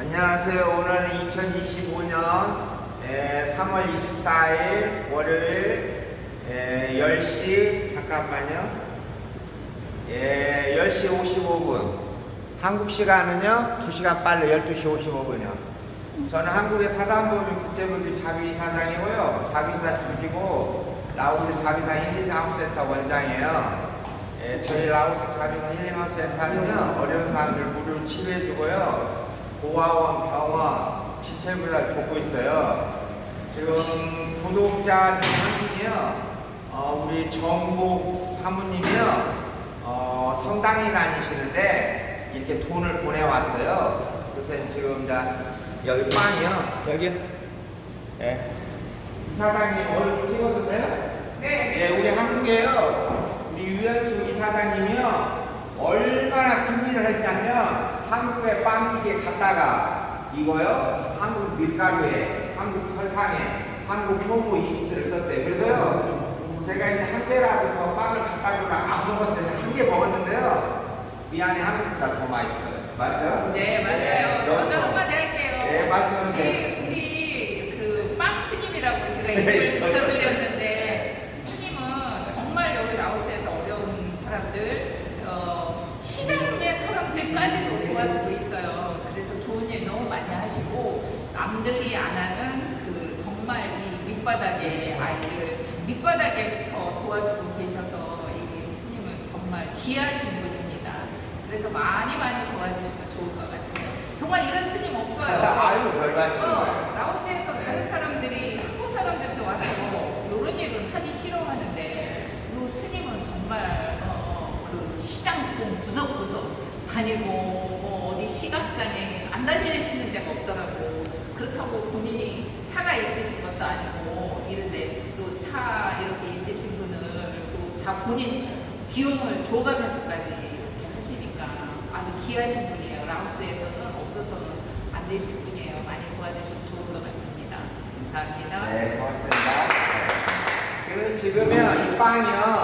안녕하세요. 오늘은 2025년 3월 24일 월요일 에, 10시 잠깐만요. 예, 10시 55분. 한국 시간은요 2시간 빨리 12시 55분이요. 저는 한국의 사단법인 국제문제 자비 사장이고요. 자비사 주지고 라오스 자비사 힐링하우스센터 원장이에요. 예, 저희 라오스 자비사 힐링하우스센터는요 어려운 사람들 무료 치료해주고요. 고아원, 병원, 지체부를 돕고 있어요. 지금 구독자 중한 분이요. 어, 우리 정복 사모님이요. 어, 성당에 다니시는데 이렇게 돈을 보내왔어요. 그래서 지금 이제 여기 빵이요. 여기. 예. 이사장님 얼굴 찍어도 돼요? 네. 예, 우리 한국에요. 우리 유현수 이사장님이요. 얼마나 큰 일을 했냐면 한국에 빵기계 갔다가 이거요. 한국 밀가루에, 한국 설탕에, 한국 효모 이스트를 썼대요. 그래서요. 제가 이제 한 개라도 더 빵을 갖다 주라 안 먹었어요. 한 개 먹었는데요. 미안해 한국보다 더 맛있어요. 맞죠? 네, 맞아요. 너무 저도 더- 한마디 할게요. 네, 말씀하세요. 우리, 우리 그빵 스님이라고 제가 네, 이름을. 붙여드렸는데 스님은 정말 여기 라오스에서 어려운 사람들, 사람들까지도 도와주고 있어요. 그래서 좋은 일 너무 많이 하시고 남들이 안 하는 그 정말 이 밑바닥의 아이들 밑바닥에부터 도와주고 계셔서 이 스님은 정말 귀하신 분입니다. 그래서 많이 많이 도와주시면 좋을 것 같아요. 정말 이런 스님 없어요. 아유, 별 말씀을. 어, 라오스에서 다른 사람들이 한국 사람들도 와서 이런 일을 하기 싫어하는데 이 스님은 정말 어, 그 시장통 구석구석 다니고 뭐 어디 시각장애 안 다니시는 데가 없더라고. 그렇다고 본인이 차가 있으신 것도 아니고 이런데 또 차 이렇게 있으신 분을 또자 본인 비용을 줘가면서까지 이렇게 하시니까 아주 귀하신 분이에요. 라오스에서는 없어서는 안 되실 분이에요. 많이 도와주시면 좋을 것 같습니다. 감사합니다. 네, 고맙습니다. 그래서 지금요, 이 빵이요, 어,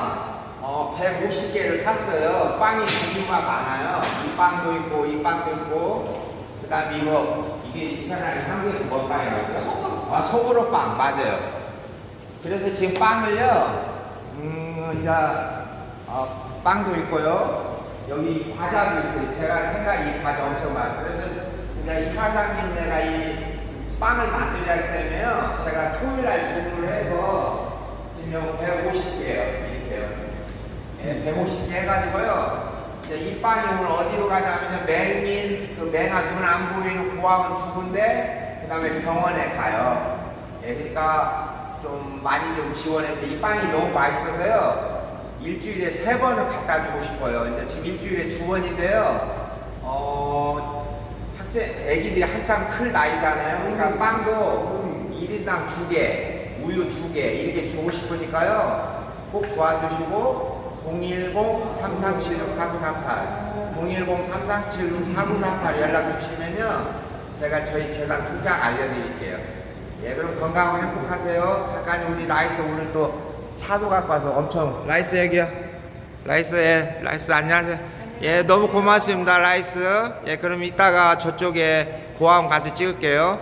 150개를 샀어요. 빵이 종류가 많아요. 이 빵도 있고, 이 빵도 있고, 그 다음에 이거, 이게 이사람이 한국에서 뭔 빵이라고요? 소보로. 아, 소보로 빵, 맞아요. 그래서 지금 빵을요, 음, 이제, 어, 빵도 있고요. 여기 과자도 있어요. 제가 생각 이 과자 엄청 많아요. 그래서 이제 이 사장님 내가 이 빵을 만들어야 하기 때문에요. 제가 토요일 날 주문을 해서 지금 여기 150개요. 이렇게요. 예, 150개 해가지고요. 이제 이 빵이 오늘 어디로 가냐면요. 맹민, 그 맹아 눈 안 보이는 고아원 두 군데, 그 다음에 병원에 가요. 예, 그러니까 좀 많이 좀 지원해서 이 빵이 너무 맛있어서요. 일주일에 세 번은 갖다 주고 싶어요. 이제 지금 일주일에 두 번인데요. 어, 학생, 애기들이 한참 클 나이잖아요. 그러니까 빵도 1인당 두 개, 우유 두 개 이렇게 주고 싶으니까요. 꼭 도와주시고 010-3376-4938 010-3376-4938 연락 주시면요. 제가 저희 재단 통장 알려드릴게요. 예, 그럼 건강하고 행복하세요. 잠깐 우리 라이스 오늘 또 차도 갖고 와서 엄청 라이스 얘기요. 라이스 예, 라이스 안녕하세요. 예, 너무 고맙습니다, 라이스. 예, 그럼 이따가 저쪽에 고아원 가서 찍을게요.